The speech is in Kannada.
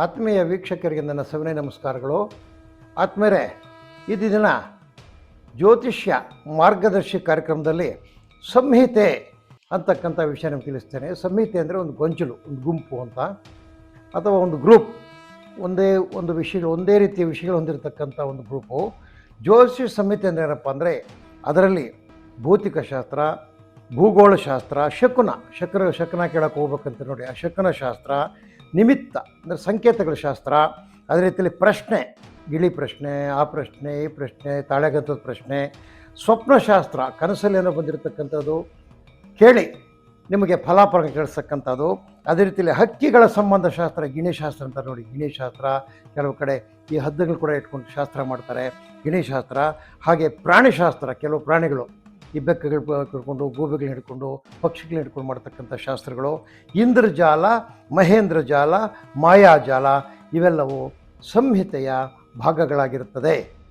ಆತ್ಮೀಯ ವೀಕ್ಷಕರಿಗೆ ನನ್ನ ಸವಿನಯ ನಮಸ್ಕಾರಗಳು. ಆತ್ಮೀಯರೇ, ಇದು ದಿನ ಜ್ಯೋತಿಷ್ಯ ಮಾರ್ಗದರ್ಶಿ ಕಾರ್ಯಕ್ರಮದಲ್ಲಿ ಸಂಹಿತೆ ಅಂತಕ್ಕಂಥ ವಿಷಯ ನಿಮ್ಗೆ ತಿಳಿಸ್ತೇನೆ. ಸಂಹಿತೆ ಅಂದರೆ ಒಂದು ಗೊಂಚಲು, ಒಂದು ಗುಂಪು ಅಂತ. ಅಥವಾ ಒಂದು ಗ್ರೂಪ್. ಒಂದೇ ಒಂದು ವಿಷಯಗಳು, ಒಂದೇ ರೀತಿಯ ವಿಷಯಗಳು ಹೊಂದಿರತಕ್ಕಂಥ ಒಂದು ಗ್ರೂಪು. ಜ್ಯೋತಿಷ್ಯ ಸಂಹಿತೆ ಅಂದರೆ ಏನಪ್ಪ ಅಂದರೆ ಅದರಲ್ಲಿ ಭೌತಿಕ ಶಾಸ್ತ್ರ ಭೂಗೋಳಶಾಸ್ತ್ರ, ಶಕುನ ಶಕ್ರ ಶಕನ ಕೇಳೋಕೆ ಹೋಗ್ಬೇಕಂತ ನೋಡಿ. ಆ ಶಕುನ ಶಾಸ್ತ್ರ ನಿಮಿತ್ತ, ಅಂದರೆ ಸಂಕೇತಗಳ ಶಾಸ್ತ್ರ, ಅದೇ ರೀತಿಯಲ್ಲಿ ಪ್ರಶ್ನೆ, ಗಿಳಿ ಪ್ರಶ್ನೆ, ಆ ಪ್ರಶ್ನೆ, ಈ ಪ್ರಶ್ನೆ ತಾಳೆಗತ್ತದ ಪ್ರಶ್ನೆ ಸ್ವಪ್ನಶಾಸ್ತ್ರ ಕನಸಲ್ಲಿ ಏನೋ ಬಂದಿರತಕ್ಕಂಥದ್ದು, ಕೇಳಿ, ನಿಮಗೆ ಫಲಾಫಲ ಕೇಳಿಸ್ತಕ್ಕಂಥದ್ದು ಅದೇ ರೀತಿಯಲ್ಲಿ ಹಕ್ಕಿಗಳ ಸಂಬಂಧ ಶಾಸ್ತ್ರ ಗಿಣಿಶಾಸ್ತ್ರ ಅಂತ ನೋಡಿ ಗಿಣಿಶಾಸ್ತ್ರ ಕೆಲವು ಕಡೆ ಈ ಹದ್ದುಗಳು ಕೂಡ ಇಟ್ಕೊಂಡು ಶಾಸ್ತ್ರ ಮಾಡ್ತಾರೆ ಗಿಣಿಶಾಸ್ತ್ರ ಹಾಗೆ ಪ್ರಾಣಿಶಾಸ್ತ್ರ ಕೆಲವು ಪ್ರಾಣಿಗಳು. ಈ ಬೆಕ್ಕಗಳು ಹಿಡ್ಕೊಂಡು ಗೋಬೆಗಳು ಹಿಡ್ಕೊಂಡು, ಪಕ್ಷಿಗಳನ್ನ ಹಿಡ್ಕೊಂಡು ಮಾಡ್ತಕ್ಕಂಥ ಶಾಸ್ತ್ರಗಳು. ಇಂದ್ರಜಾಲ, ಮಹೇಂದ್ರಜಾಲ, ಮಾಯಾಜಾಲ ಇವೆಲ್ಲವೂ ಸಂಹಿತೆಯ ಭಾಗಗಳಾಗಿರುತ್ತದೆ.